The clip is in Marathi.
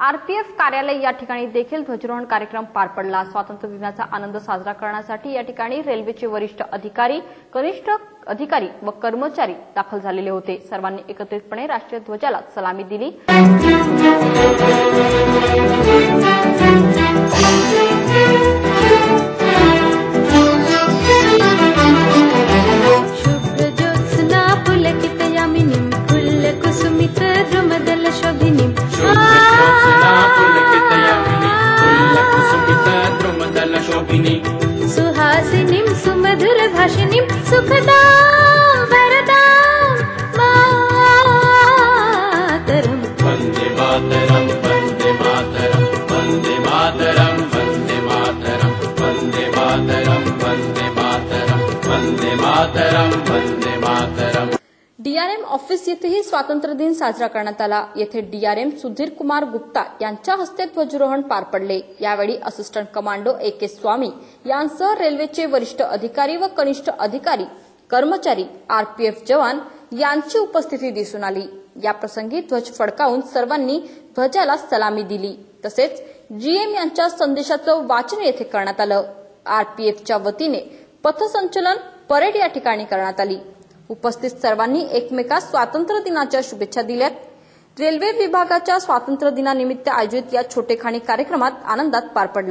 आरपीएफ कार्यालय या ठिकाणी देखील ध्वजारोहण कार्यक्रम पार पडला. स्वातंत्र्य दिनाचा आनंद साजरा करण्यासाठी या ठिकाणी रेल्वेचे वरिष्ठ अधिकारी कनिष्ठ अधिकारी व कर्मचारी दाखल झालेले होते. सर्वांनी एकत्रितपणे राष्ट्रीय ध्वजाला सलामी दिली. सुहासिनीं सुमधुरभाषिणीं सुखदा वरदा मातरम्। वन्दे मातरम् वन्दे मातरम् वन्दे मातरम् वन्दे मातरम् वन्दे मातरम् वन्दे मातरम् वन्दे मातरम् वन्दे मातरम् डीआरएम ऑफिस येथेही स्वातंत्र्य दिन साजरा करण्यात आला. येथे डीआरएम सुधीर कुमार गुप्ता यांच्या हस्ते ध्वजरोहण पार पडले. यावेळी असिस्टंट कमांडो ए के स्वामी यांसह रेल्वेचे वरिष्ठ अधिकारी व कनिष्ठ अधिकारी कर्मचारी आरपीएफ जवान यांची उपस्थिती दिसून आली. या प्रसंगी ध्वज फडकावून सर्वांनी ध्वजाला सलामी दिली. तसेच जीएम यांच्या संदेशाचं वाचन येथे करण्यात आलं. आरपीएफच्या वतीने पथसंचलन परेड या ठिकाणी करण्यात आली. उपस्थित सर्वांनी एकमेकास स्वातंत्र्य दिनाच्या शुभेच्छा दिल्यात. रेल्वे विभागाच्या स्वातंत्र्य दिनानिमित्त आयोजित या छोटेखानी कार्यक्रमात आनंदात पार पडला.